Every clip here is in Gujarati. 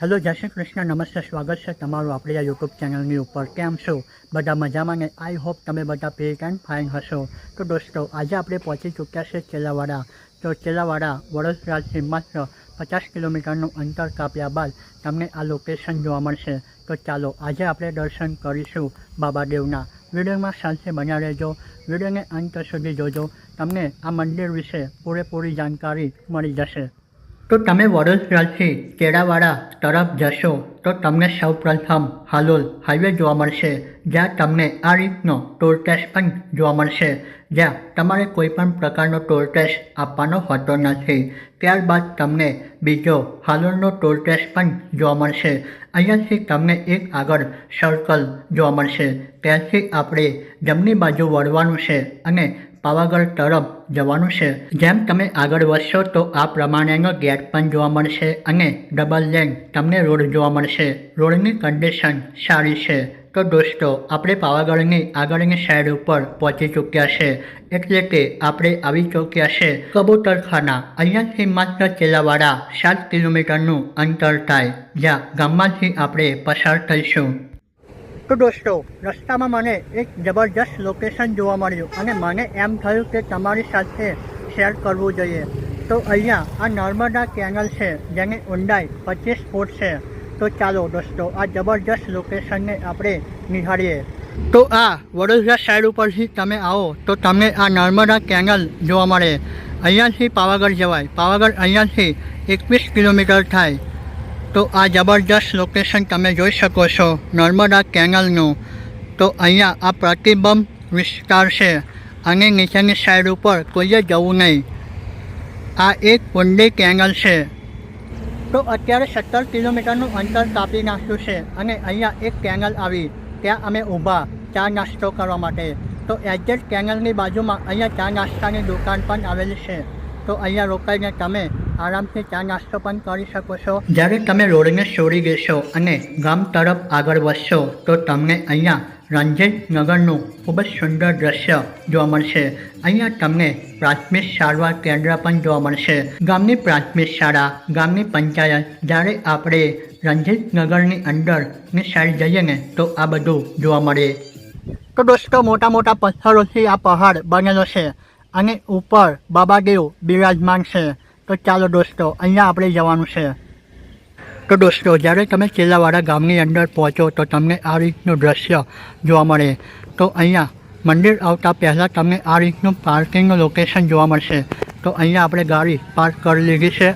હેલો, જય શ્રી કૃષ્ણ, નમસ્તે, સ્વાગત છે તમારું આપણી આ યુટ્યુબ ચેનલની ઉપર. કેમ છો? બધા મજામાં ને આઈ હોપ તમે બધા પેટ એન્ડ ફાઇન હશો. તો દોસ્તો, આજે આપણે પહોંચી ચૂક્યા છે ચેલાવાડા તો ચેલાવાડા વડોદરાથી માત્ર પચાસ કિલોમીટરનું અંતર કાપ્યા બાદ તમને આ લોકેશન જોવા મળશે. તો ચાલો, આજે આપણે દર્શન કરીશું બાબાદેવના. વિડીયોમાં સાથે બન્યા રહેજો. વિડીયોને અંત સુધી જોજો. તમને આ મંદિર વિશે પૂરેપૂરી જાણકારી મળી જશે. તો તમે વડોદરાથી કેળાવાડા તરફ જશો, તો તમને સૌપ્રથમ હાલોલ હાઈવે જોવા મળશે, જ્યાં તમને આ રીતનો ટોલ ટેક્સ પણ જોવા મળશે, જ્યાં તમારે કોઈ પણ પ્રકારનો ટોલ ટેક્સ આપવાનો હોતો નથી. ત્યારબાદ તમને બીજો હાલોલનો ટોલ ટેક્સ પણ જોવા મળશે. અહીંયાથી તમને એક આગળ સર્કલ જોવા મળશે. ત્યાંથી આપણે જમણી બાજુ વળવાનું છે અને પાવાગઢ તરફ જવાનું છે. જેમ તમે આગળ વધશો તો આ પ્રમાણેનો ગેટ પણ જોવા મળશે અને ડબલ લેન તમને રોડ જોવા મળશે. રોડની કન્ડિશન સારી છે. તો દોસ્તો, આપણે પાવાગઢની આગળની સાઈડ ઉપર પહોંચી ચૂક્યા છે. એટલે કે આપણે આવી ચૂક્યા છે. કબૂતરખાના, અહીંયાથી માત્ર ચેલાવાડા સાત કિલોમીટરનું અંતર થાય. જ્યાં ગામમાંથી આપણે પસાર થઈશું. તો દોસ્તો રસ્તામાં મને એક જબરજસ્ત લોકેશન જોવા મળ્યું અને મને એમ થયું કે તમારી સાથે શેર કરવું જોઈએ. તો અહીંયા આ નર્મદા કેનલ છે, જેની ઊંડાઈ પચીસ ફૂટ છે. તો ચાલો દોસ્તો, આ જબરજસ્ત લોકેશનને આપણે નિહાળીએ. તો આ વડોદરા સાઈડ ઉપરથી તમે આવો, તો તમને આ નર્મદા કેનલ જોવા મળે. અહીંયાથી પાવાગઢ જવાય. પાવાગઢ અહીંયાથી એકવીસ કિલોમીટર થાય. તો આ જબરજસ્ત લોકેશન તમે જોઈ શકો છો, નર્મદા કેનલનું. તો અહીંયા આ પ્રતિબંધ વિસ્તાર છે. અને નીચેની સાઈડ ઉપર કોઈએ જવું નહીં. આ એક ઊંડી કેનલ છે. તો અત્યારે સત્તર કિલોમીટરનું અંતર કાપી નાખ્યું છે અને અહીંયા એક કેનલ આવી. ત્યાં અમે ઊભા ચા નાસ્તો કરવા માટે. તો એક્ઝેક્ટ કેનલની બાજુમાં અહીંયા ચા નાસ્તાની દુકાન પણ આવેલી છે. તો અહીંયા રોકાઈને તમે આરામથી ચા નાસ્તો પણ કરી શકો છો. જ્યારે તમે રોડને છોડી દેશો અને ગામ તરફ આગળ વધશો, તો તમને અહીંયા રંજીત નગરનું ખૂબ જ સુંદર દ્રશ્ય જોવા મળશે. અહીંયા તમને પ્રાથમિક સારવાર કેન્દ્ર પણ જોવા મળશે. ગામની પ્રાથમિક શાળા, ગામની પંચાયત, જ્યારે આપણે રંજીત નગરની અંદરની સાઈડ જઈએ ને, તો આ બધું જોવા મળે. તો દોસ્તો, મોટા મોટા પથ્થરોથી આ પહાડ બનેલો છે અને ઉપર બાબાદેવ બિરાજમાન છે. તો ચાલો દોસ્તો, અહીંયા આપણે જવાનું છે. તો દોસ્તો, જ્યારે તમે ચેલાવાડા ગામની અંદર પહોંચો તો તમને આ રીતનું દ્રશ્ય જોવા મળે. તો અહીંયા મંદિર આવતા પહેલાં તમને આ રીતનું પાર્કિંગનું લોકેશન જોવા મળશે. તો અહીંયા આપણે ગાડી પાર્ક કરી લીધી છે.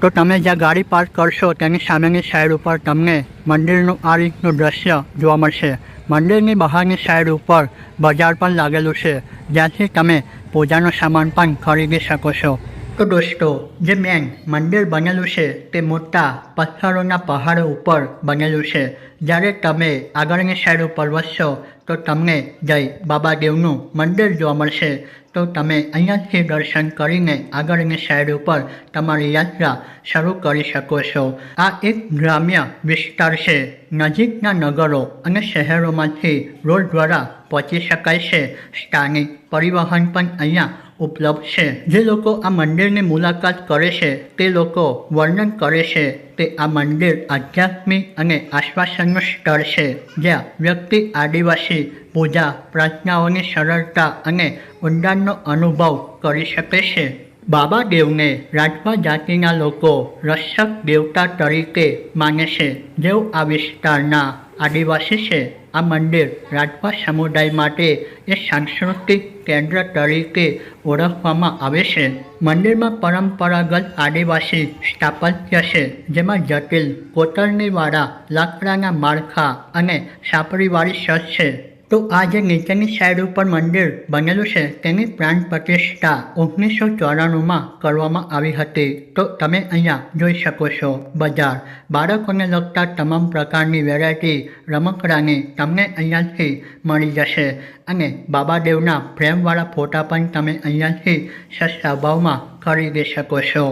તો તમે જ્યાં ગાડી પાર્ક કરશો તેની સામેની સાઈડ ઉપર તમને મંદિરનું આ રીતનું દ્રશ્ય જોવા મળશે. મંદિરની બહારની સાઈડ ઉપર બજાર પણ લાગેલું છે. જ્યાંથી તમે પૂજાનો સામાન પણ ખરીદી શકો છો. તો દોસ્તો, જે મેન મંદિર બનેલું છે તે મોટા પથ્થરોના પહાડો ઉપર બનેલું છે. જ્યારે તમે આગળની સાઈડ ઉપર વધશો, તો તમને જય બાબાદેવનું મંદિર જોવા મળશે. તો તમે અહીંયાથી દર્શન કરીને આગળની સાઈડ ઉપર તમારી યાત્રા શરૂ કરી શકો છો. આ એક ગ્રામ્ય વિસ્તાર છે. નજીકના નગરો અને શહેરોમાંથી રોડ દ્વારા પહોંચી શકાય છે. સ્થાનિક પરિવહન પણ અહીંયા ઉપલબ્ધ છે. જે લોકો આ મંદિરની મુલાકાત કરે છે, તે લોકો વર્ણન કરે છે, તે આ મંદિર આધ્યાત્મિક અને આશ્વાસનનું સ્થળ છે, જ્યાં વ્યક્તિ, આદિવાસી, પૂજા, પ્રાર્થનાઓની સરળતા અને ઊંડાણનો અનુભવ કરી શકે છે. બાબા દેવને રાજપા જાતિના લોકો રક્ષક દેવતા તરીકે માને છે. જેઓ આ વિસ્તારના આદિવાસી છે. આ મંદિર રાજપા સમુદાય માટે એક સાંસ્કૃતિક કેન્દ્ર તરીકે ઓળખવામાં આવે છે. મંદિરમાં પરંપરાગત આદિવાસી સ્થાપત્ય છે, જેમાં જટિલ કોતરણીવાળા લાકડાના માળખા અને સાપરીવાળી છત છે. તો આ જે નીચેની સાઈડ ઉપર મંદિર બનેલું છે તેની પ્રાણ પ્રતિષ્ઠા ઓગણીસો ચોરાણુંમાં કરવામાં આવી હતી. તો તમે અહીંયા જોઈ શકો છો, બજાર. બાળકોને લગતા તમામ પ્રકારની વેરાયટી રમકડાની તમને અહીંયાથી મળી જશે અને બાબાદેવના ફ્રેમવાળા ફોટા પણ તમે અહીંયાથી સસ્તા ભાવમાં ખરીદી શકો છો.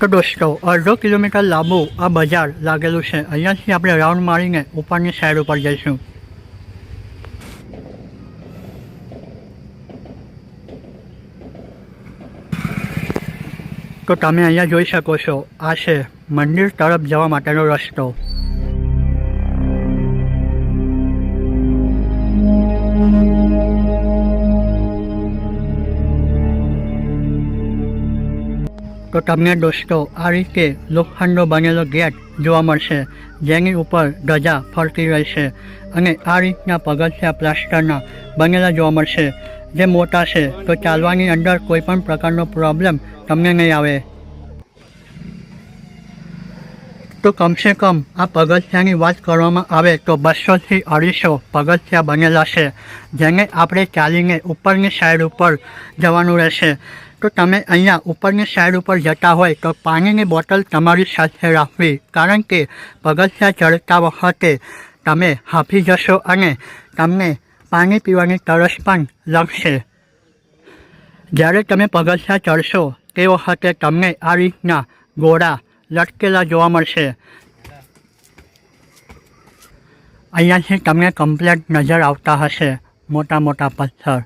તો દોસ્તો, અડધો કિલોમીટર લાંબુ આ બજાર લાગેલું છે. અહીંયાથી આપણે રાઉન્ડ મારીને ઉપરની સાઈડ ઉપર જઈશું. તો તમે અહીંયા જોઈ શકો છો, આ છે મંદિર તરફ જવા માટેનો રસ્તો. તો તમને દોસ્તો, આ રીતે લોખંડનો બનેલો ગેટ જોવા મળશે, જેની ઉપર ધજા ફરતી રહેશે અને આ રીતના પગથિયા પ્લાસ્ટરના બનેલા જોવા મળશે. જે મોટા છે, તો ચાલવાની અંદર કોઈ પણ પ્રકારનો પ્રોબ્લેમ તમને નહીં આવે. તો કમસે કમ આ પગથિયાની વાત કરવામાં આવે તો બસોથી અઢીસો પગથિયા બનેલા છે, જેને આપણે ચાલીને ઉપરની સાઈડ ઉપર જવાનું રહેશે. તો તમે અહીંયા ઉપરની સાઈડ ઉપર જતા હોય તો પાણીની બોટલ તમારી સાથે રાખવી, કારણ કે પગથિયા ચડતા વખતે તમે હાંફી જશો અને તમને પાણી પીવાની તરસ પણ લાગશે જ્યારે તમે પગથિયા ચડશો તે વખતે તમને આ રીતના ગોળા લટકેલા જોવા મળશે. અહીંયાથી તમને કમ્પ્લેટ નજર આવતા હશે. મોટા મોટા પથ્થર.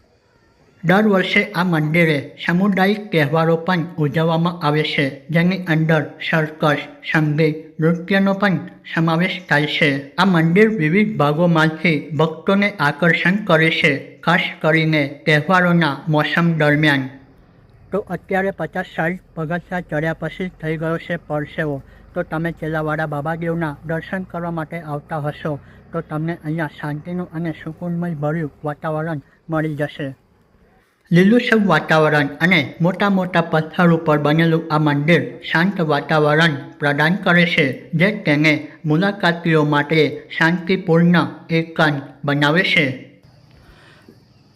દર વર્ષે આ મંદિરે સામુદાયિક તહેવારો પણ ઉજવવામાં આવે છે, જેની અંદર સર્કસ, સંગીત, નૃત્યનો પણ સમાવેશ થાય છે. આ મંદિર વિવિધ ભાગોમાંથી ભક્તોને આકર્ષણ કરે છે, ખાસ કરીને તહેવારોના મોસમ દરમિયાન. તો અત્યારે પચાસ સાઠ પગથિયા ચડ્યા પછી થઈ ગયો છે પરસેવો. તો તમે ચેલાવાડા બાબાદેવના દર્શન કરવા માટે આવતા હશો, તો તમને અહીંયા શાંતિનું અને સુકૂનમય ભર્યું વાતાવરણ મળી જશે. લીલુંછમ વાતાવરણ અને મોટા મોટા પથ્થર ઉપર બનેલું આ મંદિર શાંત વાતાવરણ પ્રદાન કરે છે, જે તેને મુલાકાતીઓ માટે શાંતિપૂર્ણ એકાંત બનાવે છે.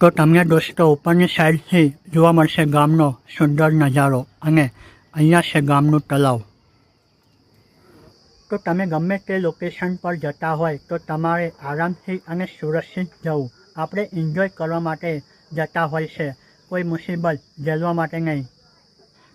તો તમને દોસ્તો, ઉપરની સાઈડથી જોવા મળશે ગામનો સુંદર નજારો અને અહીંયા છે ગામનું તલાવ તો તમે ગમે તે લોકેશન પર જતા હોય તો તમારે આરામથી અને સુરક્ષિત જવું. આપણે એન્જોય કરવા માટે જતા હોય છે. કોઈ મુસીબત ઝેલવા માટે નહીં.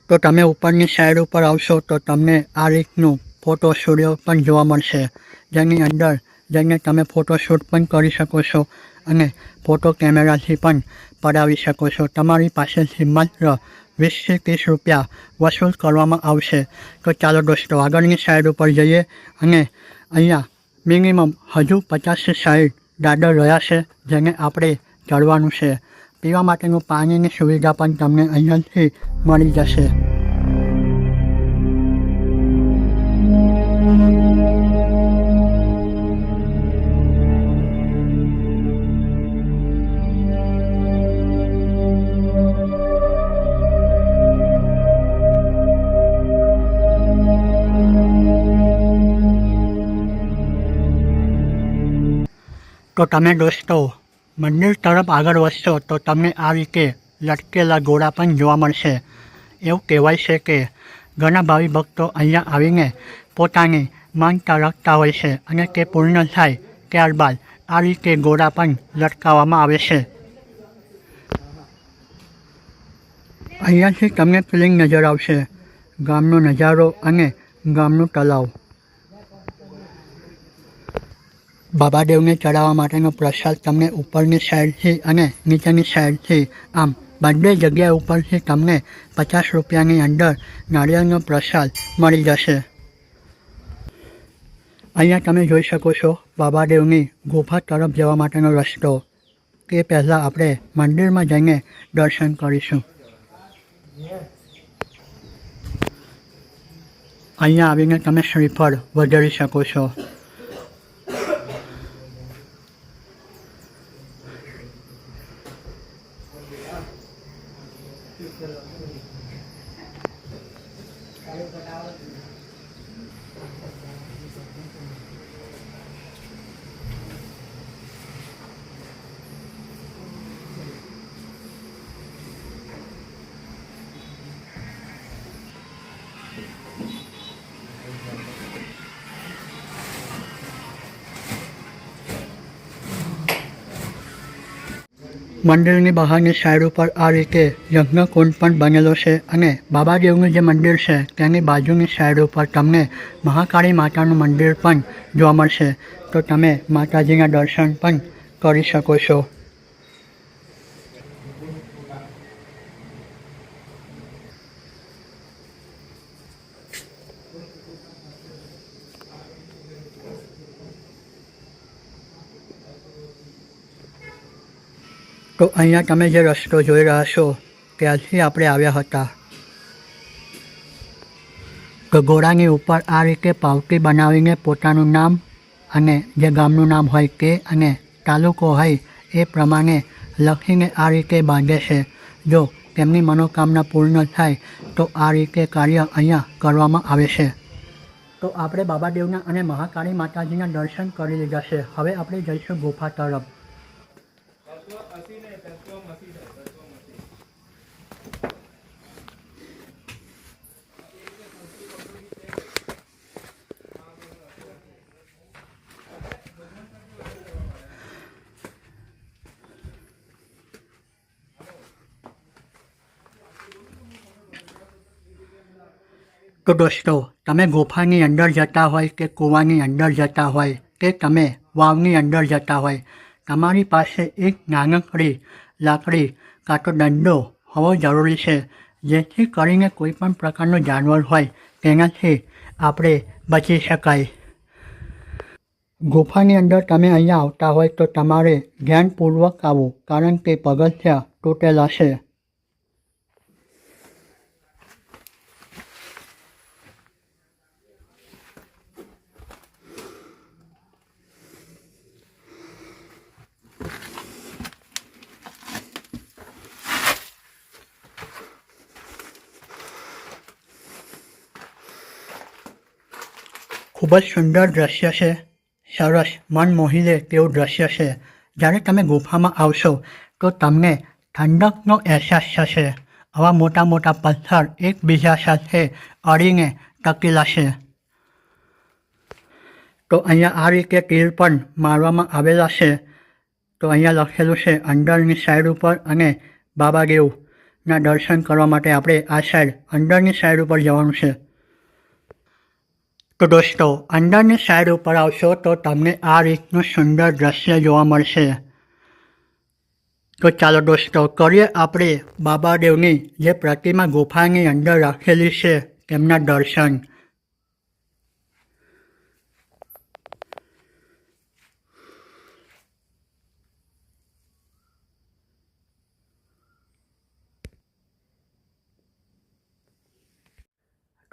તો તમે ઉપરની સાઈડ ઉપર આવશો તો તમને આ રીતનું ફોટો સ્ટુડિયો પણ જોવા મળશે. જેની અંદર જઈને તમે ફોટોશૂટ પણ કરી શકો છો અને ફોટો કેમેરાથી પણ પડાવી શકો છો. તમારી પાસેથી માત્ર વીસથી ત્રીસ રૂપિયા વસૂલ કરવામાં આવશે. તો ચાલો દોસ્તો, આગળની સાઈડ ઉપર જઈએ અને અહીંયા મિનિમમ હજુ પચાસથી સાઈડ દાદર રહ્યા છે જેને આપણે ચડવાનું છે. પીવા માટેનું પાણીની સુવિધા પણ તમને અહીંયાથી મળી જશે. તો તમે દોસ્તો મંદિર તરફ આગળ વધશો તો તમને આ રીતે લટકેલા ઘોડા પણ જોવા મળશે. એવું કહેવાય છે કે ઘણા ભાવિ ભક્તો અહીંયા આવીને પોતાની માનતા રાખતા હોય છે અને તે પૂર્ણ થાય ત્યારબાદ આ રીતે ઘોડા પણ લટકાવવામાં આવે છે. અહીંયાથી તમને ફિલિંગ નજર આવશે. ગામનો નજારો અને ગામનું તલાવ બાબાદેવને ચડાવવા માટેનો પ્રસાદ તમને ઉપરની સાઈડથી અને નીચેની સાઈડથી. આમ, બંને જગ્યા ઉપરથી તમને પચાસ રૂપિયાની અંદર નાળિયેરનો પ્રસાદ મળી જશે. અહીંયા તમે જોઈ શકો છો બાબાદેવની ગુફા તરફ જવા માટેનો રસ્તો. તે પહેલાં આપણે મંદિરમાં જઈને દર્શન કરીશું. અહીંયા આવીને તમે શ્રીફળ વધારી શકો છો. મંદિરની બહારની સાઈડ ઉપર આ રીતે યજ્ઞકુંડ પણ બનેલો છે અને બાબાદેવનું જે મંદિર છે તેની બાજુની સાઈડ ઉપર તમને મહાકાળી માતાનું મંદિર પણ જોવા મળશે. તો તમે માતાજીના દર્શન પણ કરી શકો છો. તો અહીંયા તમે જે રસ્તો જોઈ રહ્યા છો, ત્યાંથી આપણે આવ્યા હતા. તો ઘોડાની ઉપર આ રીતે પાવતી બનાવીને પોતાનું નામ અને જે ગામનું નામ હોય તે અને તાલુકો હોય એ પ્રમાણે લખીને આ રીતે બાંધે છે. જો તેમની મનોકામના પૂર્ણ થાય, તો આ રીતે કાર્ય અહીંયા કરવામાં આવે છે. તો આપણે બાબાદેવના અને મહાકાળી માતાજીના દર્શન કરી લીધા છે. હવે આપણે જઈશું ગુફા તરફ. તો દોસ્તો, તમે ગુફાની અંદર જતા હોય કે કૂવાની અંદર જતા હોય કે તમે વાવની અંદર જતા હોય તમારી પાસે એક નાનકડી લાકડી કાં તો દંડો હોવો જરૂરી છે, જેથી કરીને કોઈ પણ પ્રકારનું જાનવર હોય તેનાથી આપણે બચી શકાય. ગુફાની અંદર તમે અહીંયા આવતા હોય તો તમારે ધ્યાનપૂર્વક આવવું કારણ કે પગથિયા તૂટેલા છે. ખૂબ જ સુંદર દ્રશ્ય છે. સરસ મન મોહી લે તેવું દ્રશ્ય છે. જ્યારે તમે ગુફામાં આવશો, તો તમને ઠંડકનો અહેસાસ થશે. આવા મોટા મોટા પથ્થર એકબીજા સાથે અડીને ટકેલા છે. તો અહીંયા આ રીતે તીર પણ મારવામાં આવેલા છે. તો અહીંયા લખેલું છે, અંદરની સાઈડ ઉપર અને બાબાદેવના દર્શન કરવા માટે આપણે આ સાઈડ અંદરની સાઈડ ઉપર જવાનું છે. તો દોસ્તો, અંદરની સાઈડ ઉપર આવશો તો તમને આ રીતનું સુંદર દ્રશ્ય જોવા મળશે. તો ચાલો દોસ્તો, કરીએ આપણે બાબાદેવની જે પ્રતિમા ગુફાની અંદર રાખેલી છે તેમના દર્શન.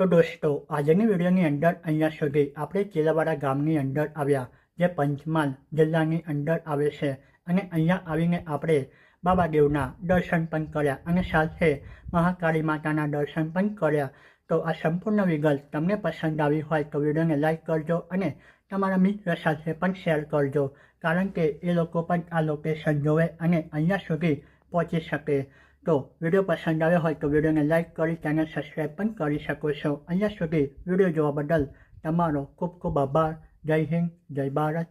તો દોસ્તો આજની વિડીયોની અંદર અહીંયા સુધી આપણે ચેલાવાડા ગામની અંદર આવ્યા, જે પંચમહાલ જિલ્લાની અંદર આવે છે. અને અહીંયા આવીને આપણે બાબાદેવના દર્શન પણ કર્યા અને સાથે મહાકાળી માતાના દર્શન પણ કર્યા. તો આ સંપૂર્ણ વિગત તમને પસંદ આવી હોય તો વિડીયોને લાઇક કરજો અને તમારા મિત્ર સાથે પણ શેર કરજો, કારણ કે એ લોકો પણ આ લોકેશન જોવે અને અહીંયા સુધી પહોંચી શકે. તો વીડિયો પસંદ આવ્યો હોય તો વિડીયોને લાઇક કરી ચેનલ સબસ્ક્રાઈબ પણ કરી શકો છો. અહીંયા સુધી વીડિયો જોવા બદલ તમારો ખૂબ ખૂબ આભાર. જય હિન્દ, જય ભારત.